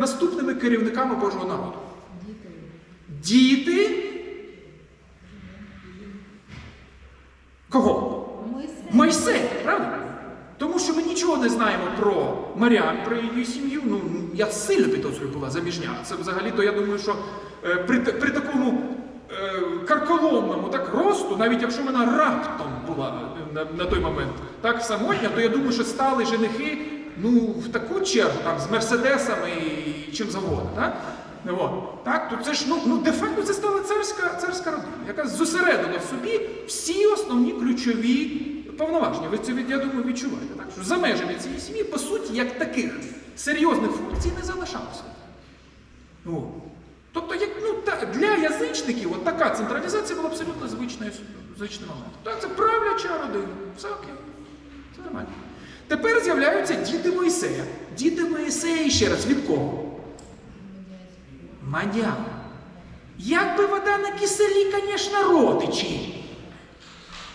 наступними керівниками Божого народу. Діти. Кого? Мойсей, правда? Тому що ми нічого не знаємо про Маріан, про її сім'ю. Ну, я сильно підозрюю була заміжня. Це взагалі-то я думаю, що е, при, при такому е, карколомному так росту, навіть якщо вона раптом була на, на той момент так самотня, то я думаю, що стали женихи ну, в таку чергу там, з мерседесами і чим завгодно. Так? Ну, от. Так, то це ж ну, ну де-факто це стала царська, царська родина, яка зосередила в собі всі основні ключові повноваження. Ви це я думаю відчуваєте. Так? Що за межами цієї сім'ї, по суті, як таких серйозних функцій не залишалося. О. Тобто, як, ну, та, для язичників от така централізація була абсолютно звичною, звичним моментом. Так, це правляча родина. Все окей. Це нормально. Тепер з'являються діти Моїсея. Діти Моїсея ще раз від кого? Мадян. Як би вода на киселі, звісно, родичі.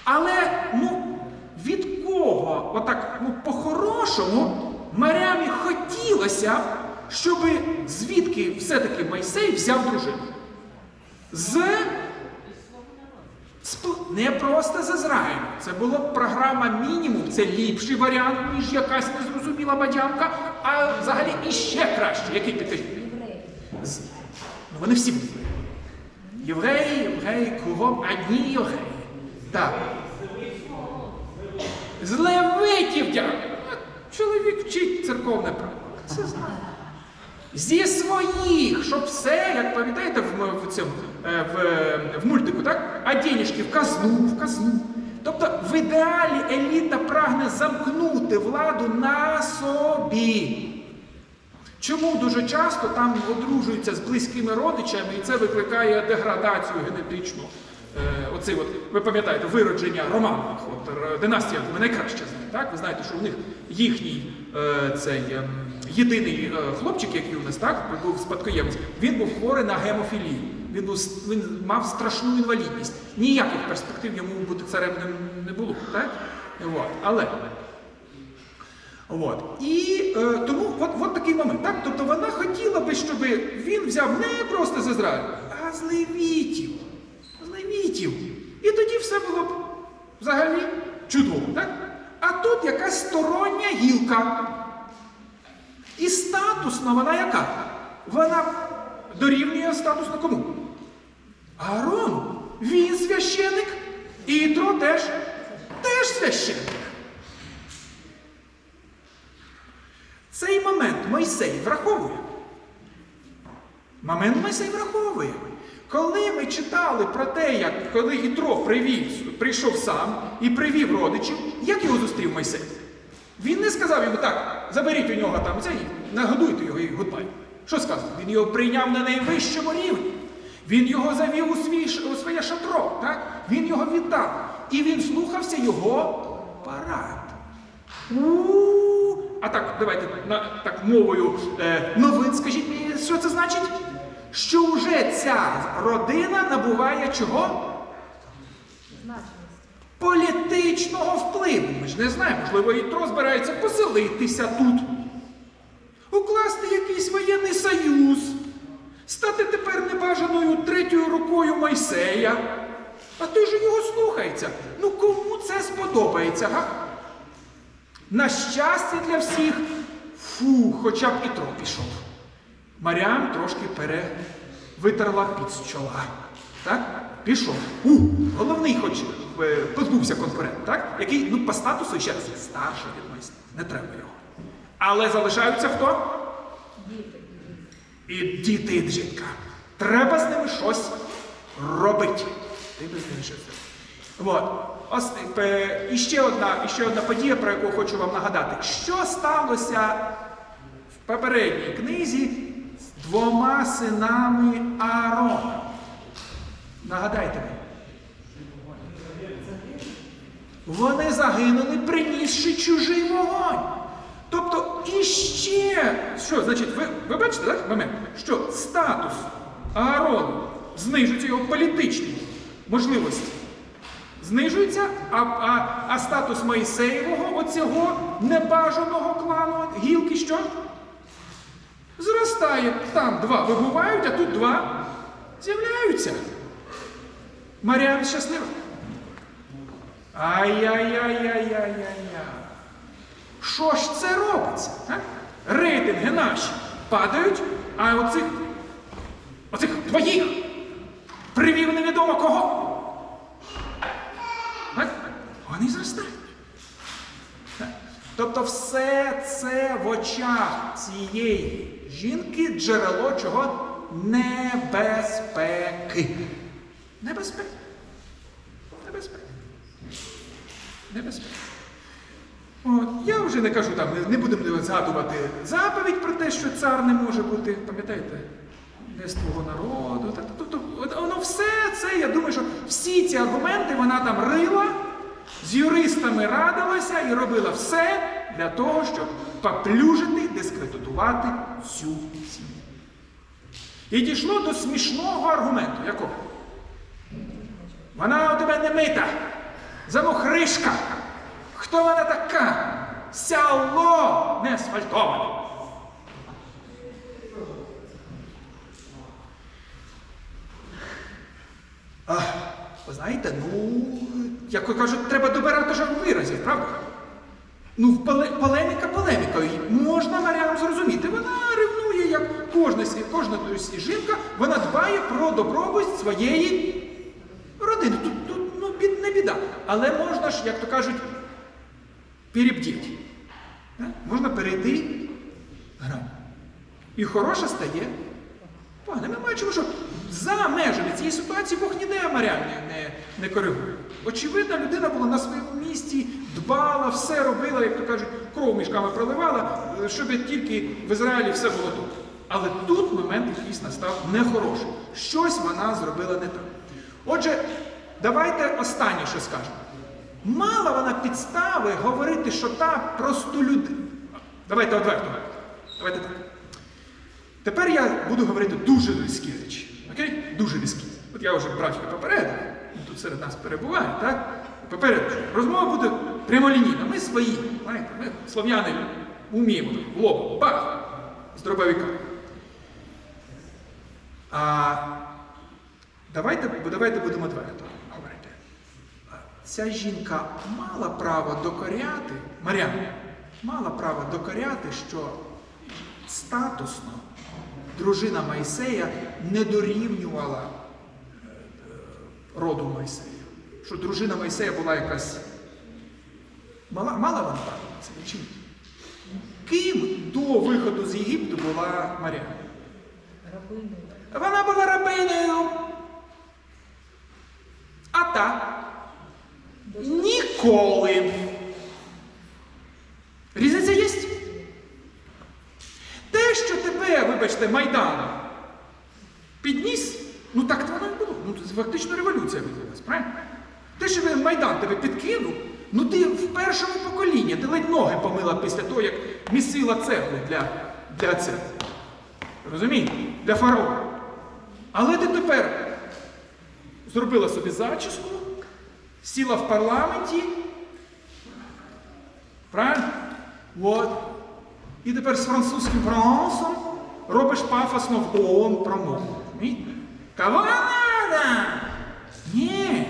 Але ну, від кого, отак, ну, по-хорошому, Марямі хотілося, щоб звідки все-таки Мойсей взяв дружину. З Не просто з Ізраїлю. Це була програма мінімум, це ліпший варіант, ніж якась незрозуміла бадямка, а взагалі іще краще. Який підкажіть? З- Ну, вони всі були. Євреї, євреї, кругом одні євреї. Так. З левитів дякую. Чоловік вчить церковне право. Це знає. Зі своїх, щоб все, як пам'ятаєте, в, в цьому е, в, е, в мультику, так? А денежки в казну, в казну. Тобто в ідеалі еліта прагне замкнути владу на собі. Чому дуже часто там одружуються з близькими родичами, і це викликає деградацію генетичну. Е, оцей от, ви пам'ятаєте, виродження Романових, от династія ви найкраще знаєте, так? Ви знаєте, що у них їхній е, цей ем, єдиний е, хлопчик, який у нас так, був спадкоємець, він був хворий на гемофілію. Він, був, він мав страшну інвалідність. Ніяких перспектив йому бути царем не було. Так? От. Але От. І е, тому от, от такий момент. Так? Тобто вона хотіла би, щоб він взяв не просто з Ізраїлю, а з левітів. З левітів. І тоді все було б взагалі чудово. Так? А тут якась стороння гілка. І статусно вона яка? Вона дорівнює статусно кому? Аарону. Він священик. Ітро теж, теж священик. Цей момент Мойсей враховує. Момент Мойсей враховує. Коли ми читали про те, як коли Ітро привів, прийшов сам і привів родичів, як його зустрів Мойсей? Він не сказав йому так, заберіть у нього там цей, нагодуйте його і гудбай. Що сказав? Він його прийняв на найвищому рівні. Він його завів у, свій, у своє шатро, так? він його вітав. І він слухався його парад. У, А так, давайте на, так мовою е, новин, скажіть мені, що це значить? Що вже ця родина набуває чого? Політичного впливу. Ми ж не знаємо, можливо, Ітро збирається поселитися тут, укласти якийсь воєнний союз, стати тепер небажаною третьою рукою Мойсея. А той же його слухається. Ну кому це сподобається, га? На щастя для всіх, фу, хоча б і Ітро пішов. Маріам трошки перевитерла під з чола. Так? Пішов. У, головний хоч е, позбувся конкурент, так? Який, ну, по статусу ще раз старший від. Не треба його. Але залишаються хто? Діти. І діти, і жінка. Треба з ними щось робити. Ти без ними щось. От. Е, і, ще одна, і ще одна подія, про яку хочу вам нагадати. Що сталося в попередній книзі з двома синами Аарона? Нагадайте мені. Вони загинули, принісши чужий вогонь. Тобто іще, що, значить, ви, ви бачите, так, момент, що статус Аарону знижується його політичні можливості. Знижується, а, а, а статус Моїсеєвого, оцього небажаного клану гілки, що? Зростає, там два вибувають, а тут два з'являються. Маріан щаслива. Ай-яй-яй-яй-яй-яй-яй. Що ж це робиться? А? Рейтинги наші падають, а оцих, оцих твоїх привів невідомо кого. Вони зростають. Тобто все це в очах цієї жінки джерело чого? Небезпеки. Небезпеки. Небезпеки. Небезпеки. От, я вже не кажу там, не будемо згадувати заповідь про те, що цар не може бути, пам'ятаєте, не з твого народу. Тобто, воно все це, я думаю, що всі ці аргументи вона там рила, з юристами радилася і робила все для того, щоб поплюжити, дискредитувати всю сім'ю. І дійшло до смішного аргументу. Якого? Вона у тебе не мита, замохришка. Хто вона така? Сяло не асфальтоване. А, ви знаєте, ну, як кажуть, треба добирати ж виразів, правда? Ну, полеміка полемікою. Можна Маріам зрозуміти. Вона ревнує, як кожна, кожна жінка, вона дбає про добробут своєї родини. Тут, тут ну, бід, не біда. Але можна ж, як то кажуть, перебдіть. Да? Можна перейти грань. І хороше стає погано. Ми бачимо, що за межами цієї ситуації Бог ніде Маріам не, не, не коригує. Очевидно, людина була на своєму місці, дбала, все робила, як то кажуть, кров мішками проливала, е, щоб тільки в Ізраїлі все було добре. Але тут момент якийсь настав нехороший. Щось вона зробила не так. Отже, давайте останнє, що скажемо. Мала вона підстави говорити, що та просто людина. Давайте одверто. Давайте так. Тепер я буду говорити дуже різкі речі. Окей? Дуже різкі. От я вже братька попередив, тут серед нас перебуває, так? Попередив, що розмова буде прямолінійна. Ми свої, знаєте, ми слов'яни вміємо в лоб, бах, з дробовика. А давайте, давайте будемо твердо говорити. Ця жінка мала право докоряти, Мар'яна, мала право докоряти, що статусно дружина Майсея не дорівнювала роду Майсея. Що дружина Майсея була якась. Мала, мала право чи ні? Ким до виходу з Єгипту була Мар'яна? Рабиною. Вона була рабинею. А та ніколи. Різниця є? Те, що тебе, вибачте, Майдан підніс, ну так воно і було. Ну, це фактично революція відбулась, правильно? Те, що він Майдан тебе підкинув, ну ти в першому поколінні, ти ледь ноги помила після того, як місила цегли для, для церкви. Розумієте? Для фараона. Але ти тепер зробила собі зачіску, сіла в парламенті. Правильно? От. І тепер з французьким прононсом робиш пафосно в ООН промову. Надо? Ні,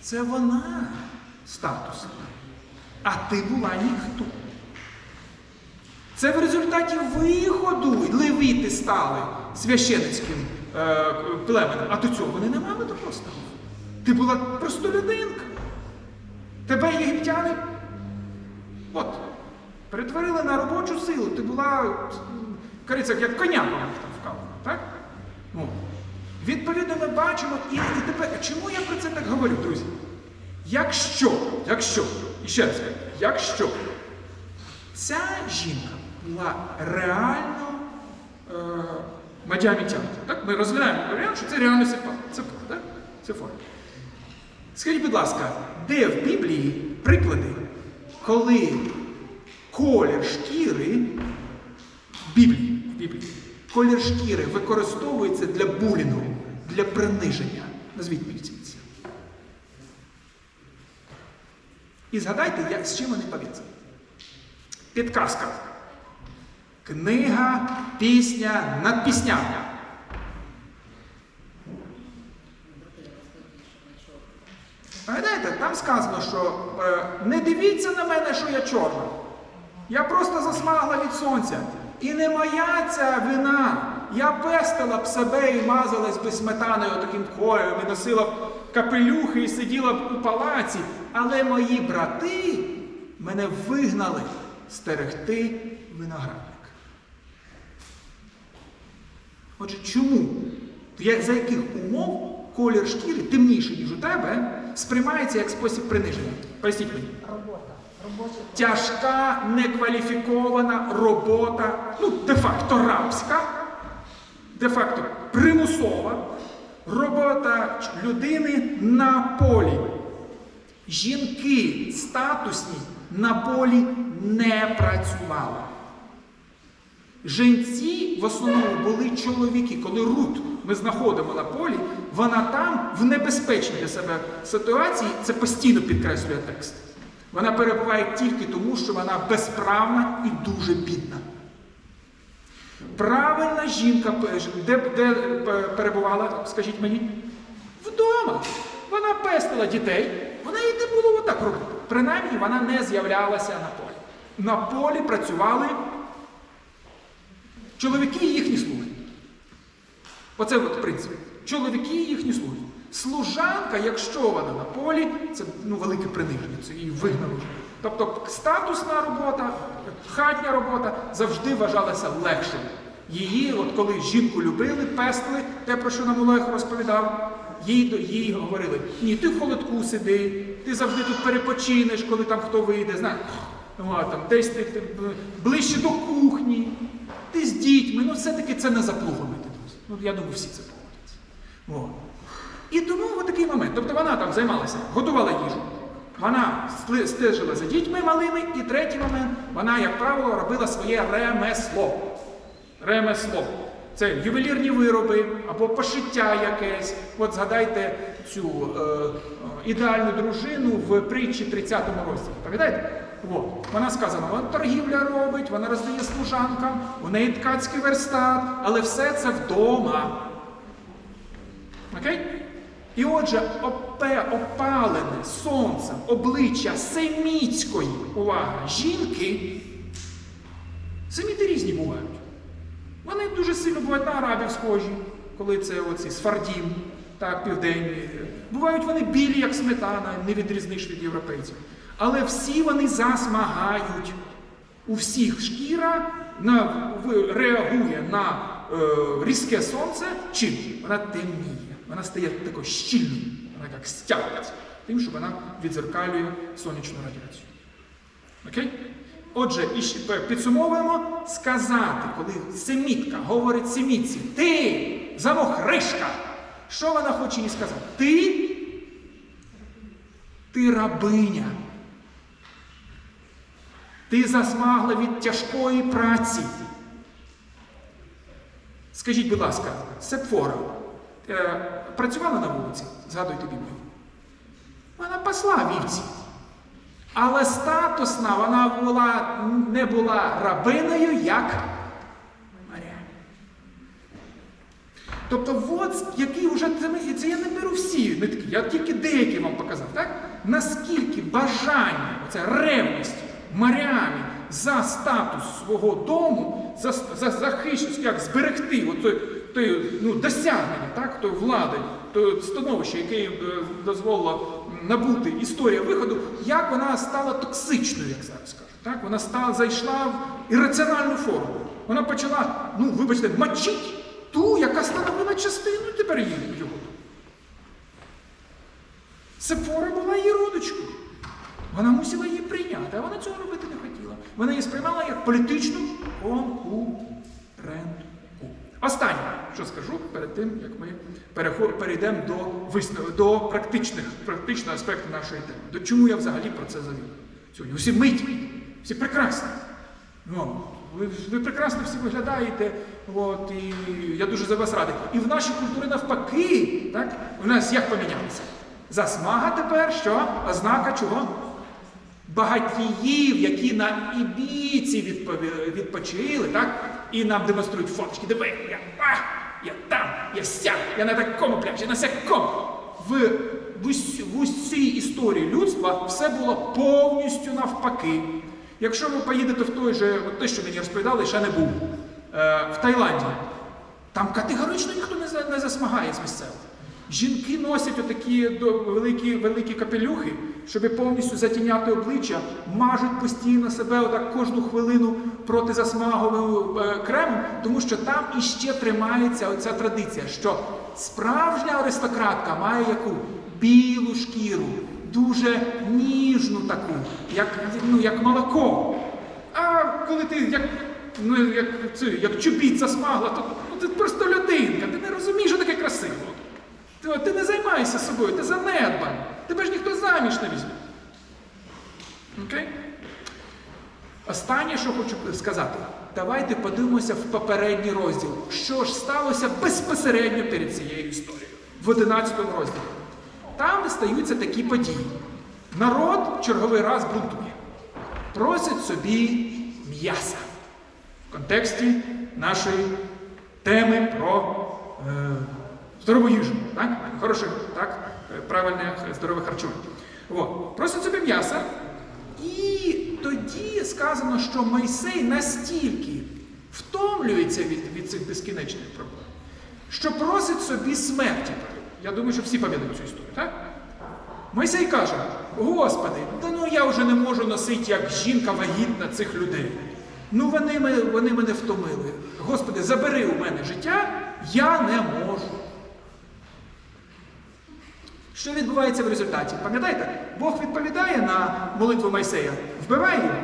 це вона статусна. А ти була ніхто. Це в результаті виходу левіти стали священицьким е, племенем. А до цього вони не мали статусу. Ти була просто людинка. Тебе єгиптяни от, перетворили на робочу силу. Ти була кажеться, як коня вкалена, так? От. Відповідно, ми бачимо, і, і тепер, чому я про це так говорю, друзі? Якщо, якщо, і ще раз кажу, якщо ця жінка була реально е, мадіамітянка. Так? Ми розглядаємо варіант, що це реально сепар. Сепар, так? Сепар. Скажіть, будь ласка, де в Біблії приклади, коли колір шкіри в Біблії, в Біблії, колір шкіри використовується для булінгу, для приниження? Назвіть ці. І згадайте, як, з чим вони пов'язані. Підказка. Книга, пісня над піснями. Пам'ятаєте, там сказано, що е, не дивіться на мене, що я чорна. Я просто засмагла від сонця. І не моя ця вина. Я пестила б себе і мазалась би сметаною таким кольором, і носила б капелюхи і сиділа б у палаці. Але мої брати мене вигнали стерегти виноградник. Отже, чому? За яких умов колір шкіри, темніший, ніж у тебе, сприймається як спосіб приниження? Поясніть мені. Робота. Робоча. Тяжка, некваліфікована робота, ну, де-факто рабська, де-факто примусова робота людини на полі. Жінки статусні на полі не працювали. Женці в основному були чоловіки. Коли Рут ми знаходимо на полі, вона там в небезпечній для себе ситуації, це постійно підкреслює текст. Вона перебуває тільки тому, що вона безправна і дуже бідна. Правильна жінка, де, де е, перебувала, скажіть мені? Вдома. Вона пестила дітей, вона їй не було отак робити. Принаймні вона не з'являлася на полі. На полі працювали чоловіки і їхні слуги. Оце от принцип. Чоловіки і їхні слуги. Служанка, якщо вона на полі, це ну, велике приниження, це її вигнали. Тобто статусна робота, хатня робота завжди вважалася легшою. Її, от коли жінку любили, пестили, те, про що нам Олег розповідав, їй, їй говорили, ні, ти в холодку сиди, ти завжди тут перепочинеш, коли там хто вийде, знаєш, о, там, десь ти, ти ближче до кухні, ти з дітьми, ну все-таки це не заплугами. Ну, я думаю, всі це погодяться. І тому от такий момент. Тобто вона там займалася, готувала їжу. Вона стежила за дітьми малими, і третій момент, вона, як правило, робила своє ремесло. Ремесло. Це ювелірні вироби або пошиття якесь. От згадайте цю е, ідеальну дружину в притчі 30 розділі. Пам'ятаєте? От. Вона сказана, вона торгівля робить, вона роздає служанкам, у неї ткацький верстат, але все це вдома. Окей? І отже, опе, опалене сонцем обличчя семітської увага жінки, семіти різні бувають. Вони дуже сильно бувають на арабів схожі, коли це оці сфардім, так, південні. Бувають вони білі, як сметана, не відрізниш від європейців. Але всі вони засмагають. У всіх шкіра на, реагує на е, різке сонце, чим? Вона темніє, вона стає такою щільною, вона як стягується, тим, що вона відзеркалює сонячну радіацію. Окей? Отже, і підсумовуємо сказати, коли семітка говорить семітці, ти замохришка, що вона хоче їй сказати? Ти, ти рабиня. Ти засмагла від тяжкої праці. Скажіть, будь ласка, Сепфора е, працювала на вулиці? Згадуйте Біблію. Вона пасла вівці. Але статусна вона була, не була рабиною, як Марія. Тобто, от який вже це, я не беру всі нитки, я тільки деякі вам показав, так? Наскільки бажання, оця ревність Маріамі за статус свого дому, за, за захищеність, як зберегти от той, ну, досягнення, так, той влади, то становище, яке їм е, дозволило набути історія виходу, як вона стала токсичною, як зараз кажуть. Так? Вона стала, зайшла в ірраціональну форму. Вона почала, ну, вибачте, мочить ту, яка становила частину тепер її його. Сепфора була її родичкою. Вона мусила її прийняти, а вона цього робити не хотіла. Вона її сприймала як політичну конкурентку. Останнє, що скажу перед тим, як ми перейдемо до, виснову, до практичних, практичного аспекту нашої теми. До чому я взагалі про це завів сьогодні? Усі миті, всі прекрасні. Ну, ви, ви прекрасно всі виглядаєте, от, і я дуже за вас радий. І в нашій культурі навпаки, так? у нас як помінялося? Засмага тепер що? Ознака чого? багатіїв, які на Ібіці відпочили, так? І нам демонструють фоточки. Диви, я, а, я там, я сяк, я на такому пляжі, на сякому. В, в, усій історії людства все було повністю навпаки. Якщо ви поїдете в той же, от те, що мені розповідали, ще не був, е, в Таїланді, там категорично ніхто не, не засмагає з місцевих. Жінки носять отакі великі, великі капелюхи, щоб повністю затіняти обличчя, мажуть постійно себе отак кожну хвилину протизасмаговим е, кремом, тому що там іще тримається оця традиція, що справжня аристократка має яку білу шкіру, дуже ніжну таку, як, ну, як молоко. А коли ти як, ну, як, як чобіт засмагла, то ну, ти просто людинка, ти не розумієш, що таке красиво. Ти, ти не займайся собою, ти занедбаний. Тебе ж ніхто заміж не візьме. Окей? Останнє, що хочу сказати, давайте подивимося в попередній розділ, що ж сталося безпосередньо перед цією історією, в 11 розділі. Там стаються такі події. Народ черговий раз бунтує, просить собі м'яса в контексті нашої теми про е, здорову їжу, так? Хороше, так? Е, Правильне здорове харчування. От. Просить собі м'яса, і тоді сказано, що Мойсей настільки втомлюється від, від цих безкінечних проблем, що просить собі смерті. Я думаю, що всі пам'ятають цю історію, так? Мойсей каже: Господи, та ну я вже не можу носити як жінка вагітна цих людей. Ну вони, вони мене втомили. Господи, забери у мене життя, я не можу. Що відбувається в результаті? Пам'ятаєте? Бог відповідає на молитву Мойсея. Вбиває його?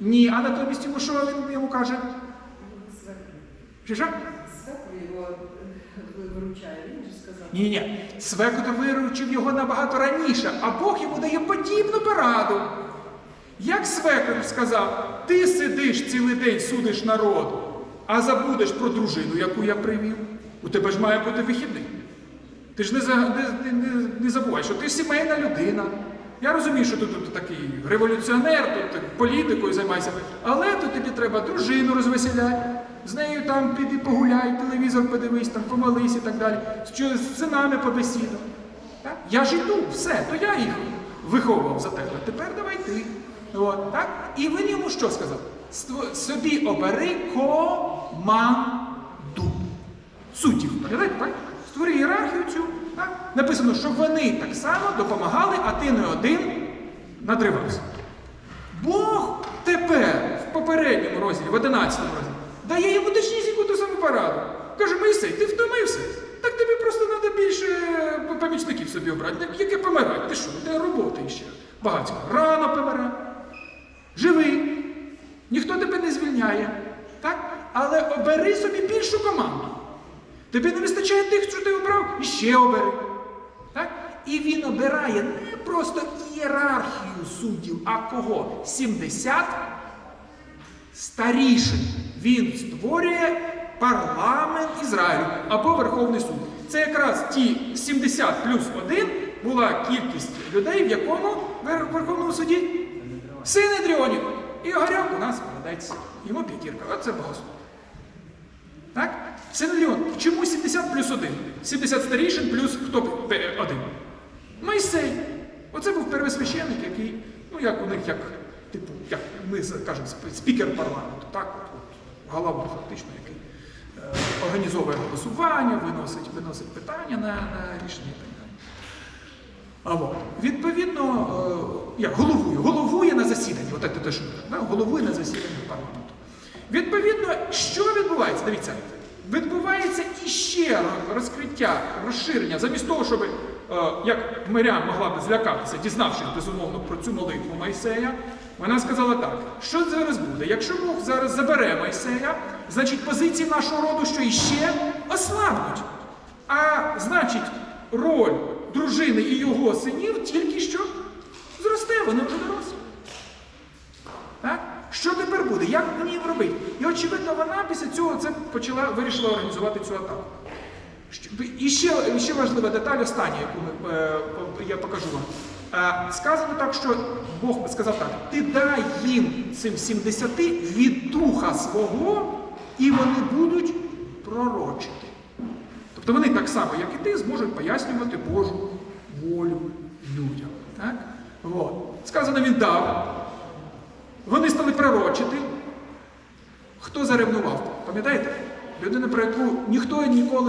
Ні, а натомість йому що він йому каже? Що? Його е, виручає, він же сказав. Ні, ні. Свекот виручив його набагато раніше, а Бог йому дає подібну пораду. Як свекор сказав, ти сидиш цілий день, судиш народ, а забудеш про дружину, яку я привів. У тебе ж має бути вихідний. Ти ж не, не, не, не, забувай, що ти сімейна людина. Я розумію, що ти тут такий революціонер, тут політикою займайся, але тут тобі треба дружину розвеселяти, з нею там піди погуляй, телевізор подивись, там помолись і так далі, що з синами побесідав. Так? Я ж іду, все, то я їх виховував за тебе. Тепер давай ти. От, так? І він йому що сказав? Собі обери команду суддів. Пам'ятаєте, так? Створи ієрархію цю. Так? Написано, що вони так само допомагали, а ти не один надривався. Бог тепер в попередньому розділі, в 11 розділі, дає йому точнісіньку ту саму пораду. Каже, Моїсей, ти втомився? Так тобі просто треба більше е, помічників собі обрати. Яке помирати? Ти що? Де роботи ще? Багатько. Рано помирай. Живий. Ніхто тебе не звільняє. Так? Але обери собі більшу команду. Тобі не вистачає тих, що ти обрав, і ще обери. Так? І він обирає не просто ієрархію суддів, а кого? 70 старішин. Він створює парламент Ізраїлю або Верховний суд. Це якраз ті 70 плюс 1 була кількість людей, в якому Верховному суді сини Дріонів. І Огаряк у нас молодець. Йому п'ятірка. Оце богослов. Так? Синедріон. Чому 70 плюс 1? 70 старішин плюс хто пе- один? Мойсей. Оце був первосвященник, який, ну як у них, як, типу, як ми кажемо, спікер парламенту, так? От, от, голова фактично, який е, організовує голосування, виносить, виносить питання на, на рішення і так далі. А от, відповідно, е, як головує, головує на засіданні, от це те, що головує на засіданні парламенту. Відповідно, що відбувається? Дивіться, відбувається іще розкриття, розширення, замість того, щоб, е, як Мирян могла б злякатися, дізнавшись безумовно про цю молитву Майсея, вона сказала так: що зараз буде? Якщо Бог зараз забере Майсея, значить позиції нашого роду, що іще ослабнуть. А значить, роль дружини і його синів тільки що зросте, вони вже дорослі. Буде? Як мені їм робити? І очевидно, вона після цього це почала, вирішила організувати цю атаку. І ще, ще важлива деталь, остання, яку е, я покажу вам. Е, сказано так, що Бог сказав так: ти дай їм цим 70 від духа свого, і вони будуть пророчити. Тобто вони так само, як і ти, зможуть пояснювати Божу волю людям. Так? От. Сказано, він дав. Вони стали пророчити. Хто заревнував? Пам'ятаєте? Людина, про яку ніхто ніколи